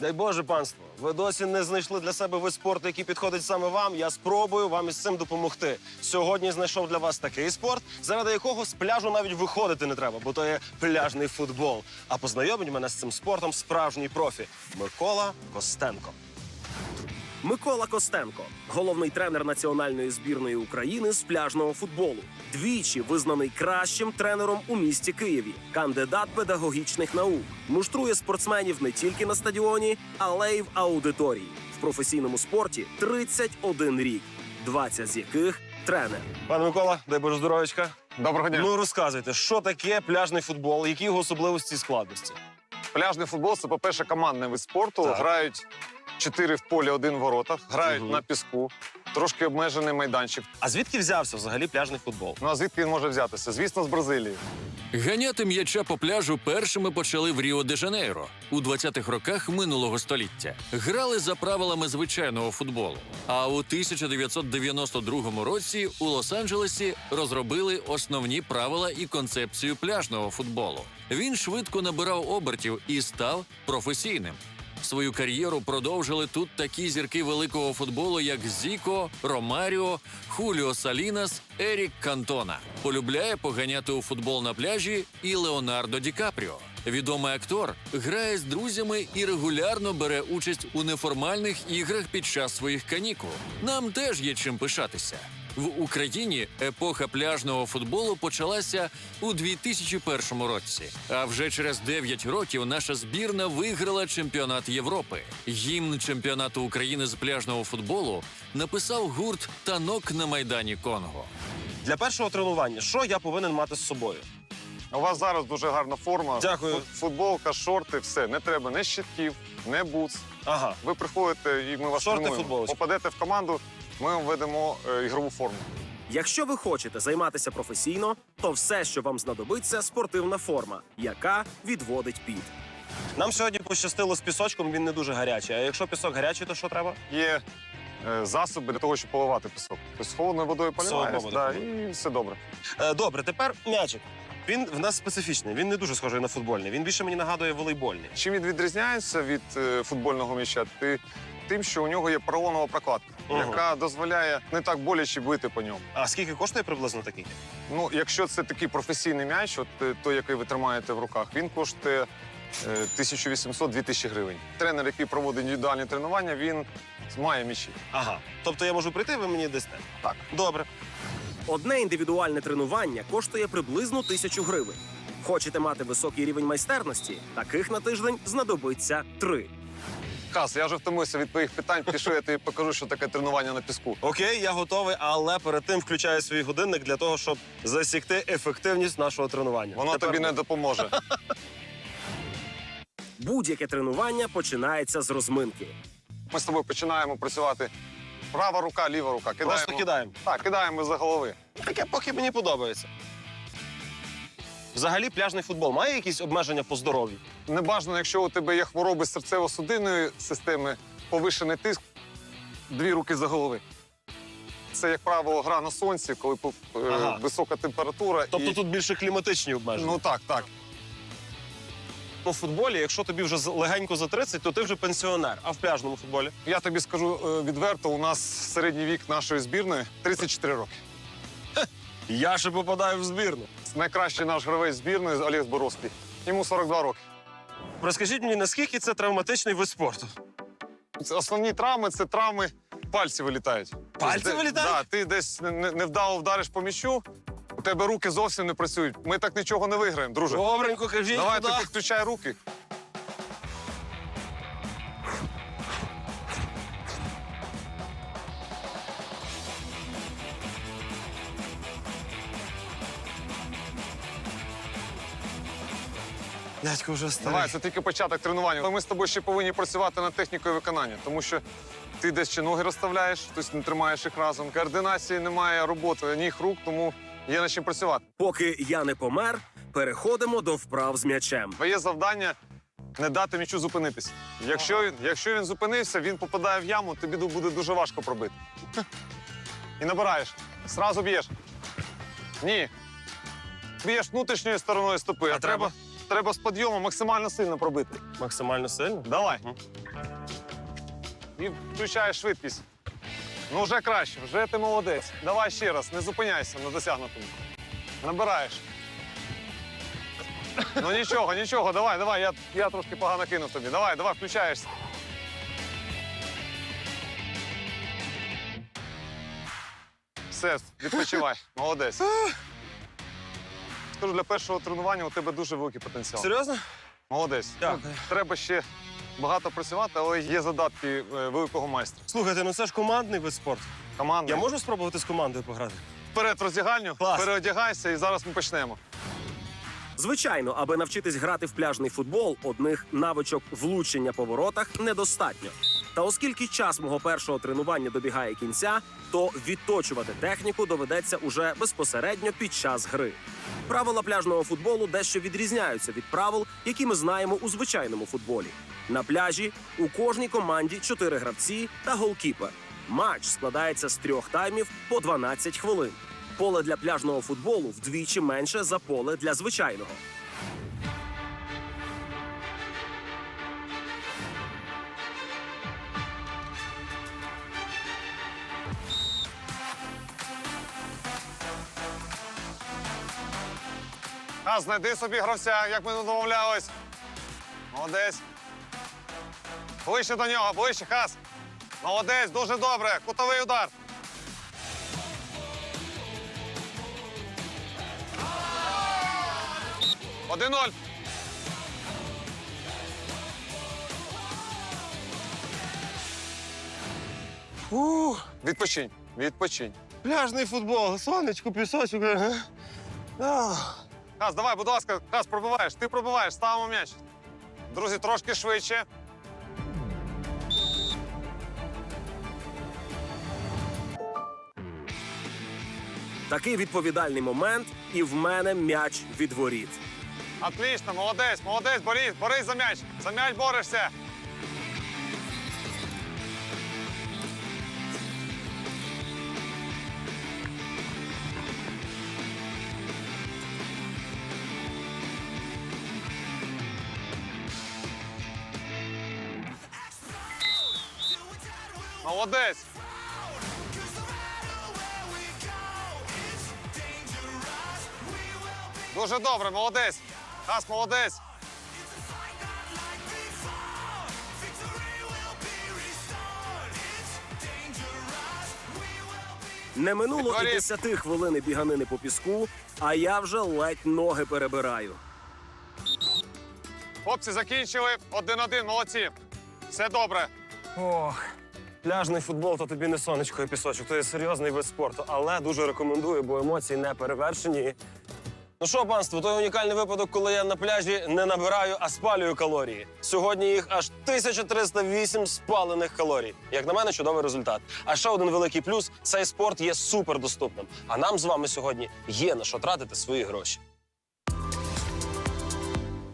Дай Боже панство, ви досі не знайшли для себе вид спорту, який підходить саме вам. Я спробую вам із цим допомогти. Сьогодні знайшов для вас такий спорт, заради якого з пляжу навіть виходити не треба, бо то є пляжний футбол. А познайомить мене з цим спортом справжній профі Микола Костенко. Микола Костенко, головний тренер національної збірної України з пляжного футболу, двічі визнаний кращим тренером у місті Києві, кандидат педагогічних наук, муштрує спортсменів не тільки на стадіоні, але й в аудиторії. В професійному спорті 31 рік, 20 з яких тренер. Пане Микола, дай Боже здоров'ячка. Доброго дня. Ну розказуйте, що таке пляжний футбол, які його особливості і складності? Пляжний футбол це, по-перше, командний вид спорту. Так. Грають чотири в полі, один в воротах, грають угу. на піску, трошки обмежений майданчик. А звідки взявся взагалі пляжний футбол? Ну а звідки він може взятися? Звісно, з Бразилії. Ганяти м'яча по пляжу першими почали в Ріо-де-Жанейро у 20-х роках минулого століття. Грали за правилами звичайного футболу. А у 1992 році у Лос-Анджелесі розробили основні правила і концепцію пляжного футболу. Він швидко набирав обертів і став професійним. Свою кар'єру продовжили тут такі зірки великого футболу, як Зіко, Ромаріо, Хуліо Салінас, Ерік Кантона. Полюбляє поганяти у футбол на пляжі і Леонардо Ді Капріо. Відомий актор грає з друзями і регулярно бере участь у неформальних іграх під час своїх канікул. Нам теж є чим пишатися. В Україні епоха пляжного футболу почалася у 2001 році. А вже через 9 років наша збірна виграла чемпіонат Європи. Гімн чемпіонату України з пляжного футболу написав гурт Танок на майдані Конго. Для першого тренування, що я повинен мати з собою? У вас зараз дуже гарна форма. Дякую. Фут- Футболка, шорти, все. Не треба ні щитків, ні бутс. Ага. Ви приходите і ми вас Шорти, тренуємо. футболочка. Попадете в команду, ми вам ведемо е, ігрову форму. Якщо ви хочете займатися професійно, то все, що вам знадобиться, спортивна форма, яка відводить піт. Нам сьогодні пощастило з пісочком, він не дуже гарячий. А якщо пісок гарячий, то що треба? Є е, засоби для того, щоб поливати пісок. Тобто з холодною водою поливаєш, да, і все добре. Е, добре, тепер м'ячик. Він в нас специфічний, він не дуже схожий на футбольний. Він більше мені нагадує волейбольний. Чим він відрізняється від е, футбольного м'яча? Ти, тим, що у нього є поролонова прокладка, Яка дозволяє не так боляче бити по ньому. А скільки коштує приблизно такий? Ну, якщо це такий професійний м'яч, от е, той, який ви тримаєте в руках, він коштує е, 1800-2000 гривень. Тренер, який проводить індивідуальні тренування, він має м'ячі. Ага. Тобто я можу прийти, ви мені дасте. Так. Добре. Одне індивідуальне тренування коштує приблизно тисячу гривень. Хочете мати високий рівень майстерності? Таких на тиждень знадобиться три. Кас, я вже втомився від твоїх питань. Пішов, я тобі покажу, що таке тренування на піску. Окей, я готовий, але перед тим включаю свій годинник для того, щоб засікти ефективність нашого тренування. Воно Тепер тобі не допоможе. будь-яке тренування починається з розминки. Ми з тобою починаємо працювати. Права рука, ліва рука. Кидаємо. Просто кидаємо. Так, кидаємо за голови. Таке поки мені подобається. Взагалі, пляжний футбол має якісь обмеження по здоров'ю? Небажано, якщо у тебе є хвороби серцево-судинної системи, повишений тиск, дві руки за голови. Це, як правило, гра на сонці, коли е, Ага. висока температура. Тобто і... тут більше кліматичні обмеження. Ну так, так. у футболі, якщо тобі вже з- легенько за 30, то ти вже пенсіонер. А в пляжному футболі? Я тобі скажу е, відверто, у нас середній вік нашої збірної 34 роки. Я ще попадаю в збірну. Найкращий наш гравець збірної Олег Боровський. Йому 42 роки. Розкажіть мені, наскільки це травматичний вид спорту? Основні травми це травми пальці вилітають. Пальці Тобто, де- вилітають? Да, ти десь не- не- невдало вдариш по м'ячу, у тебе руки зовсім не працюють. Ми так нічого не виграємо, друже. Добренько, кажіть, Давай куди? ти підключай руки. Дядько вже старий. Давай, це тільки початок тренування. Але ми з тобою ще повинні працювати над технікою виконання, тому що ти десь чи ноги розставляєш, тобто не тримаєш їх разом. Координації немає роботи, ніг рук, тому є над чим працювати. Поки я не помер, переходимо до вправ з м'ячем. Твоє завдання не дати м'ячу зупинитися. Якщо він, якщо він зупинився, він попадає в яму, тобі буде дуже важко пробити. І набираєш. Зразу б'єш. Ні. Б'єш внутрішньою стороною стопи, А а, треба, треба з підйому максимально сильно пробити. Максимально сильно. Давай. І включаєш швидкість. Ну, вже краще, вже ти молодець. Давай ще раз, не зупиняйся на досягнутому. Набираєш. Ну нічого, нічого, давай, давай, я, я трошки погано кинув тобі. Давай, давай, включаєшся. Все, відпочивай, молодець. Скажу, для першого тренування у тебе дуже великий потенціал. Серйозно? Молодець. Дякую. Ну, треба ще багато працювати, але є задатки е, великого майстра. Слухайте, ну це ж командний вид спорту. Команда. Я можу спробувати з командою пограти? Вперед в роздягальню, Клас. переодягайся і зараз ми почнемо. Звичайно, аби навчитись грати в пляжний футбол, одних навичок влучення по воротах недостатньо. Та оскільки час мого першого тренування добігає кінця, то відточувати техніку доведеться уже безпосередньо під час гри. Правила пляжного футболу дещо відрізняються від правил, які ми знаємо у звичайному футболі. На пляжі у кожній команді чотири гравці та голкіпер. Матч складається з трьох таймів по 12 хвилин. Поле для пляжного футболу вдвічі менше за поле для звичайного. А, знайди собі гравця, як ми домовлялись. Молодець. Ближче до нього, ближче, хас. Молодець, дуже добре. Кутовий удар. Один-ноль. Ух, Відпочинь, відпочинь. пляжний футбол, сонечко, пісочок. Ах. Хас, давай, будь ласка, Хас, пробиваєш. Ти пробиваєш, ставимо м'яч. Друзі, трошки швидше. Такий відповідальний момент, і в мене м'яч від воріт. Отлично, молодець, молодець, борись, борись за м'яч. За м'яч борешся. Молодець. Дуже добре, молодець. Хас, молодець. Не минуло і. 10 хвилини біганини по піску, а я вже ледь ноги перебираю. Хлопці закінчили. Один-один, молодці. Все добре. Ох, пляжний футбол то тобі не сонечко і пісочок, то є серйозний вид спорту, але дуже рекомендую, бо емоції не перевершені. Ну що, панство, той унікальний випадок, коли я на пляжі не набираю, а спалюю калорії. Сьогодні їх аж 1308 спалених калорій. Як на мене, чудовий результат. А ще один великий плюс: цей спорт є супердоступним. А нам з вами сьогодні є на що тратити свої гроші.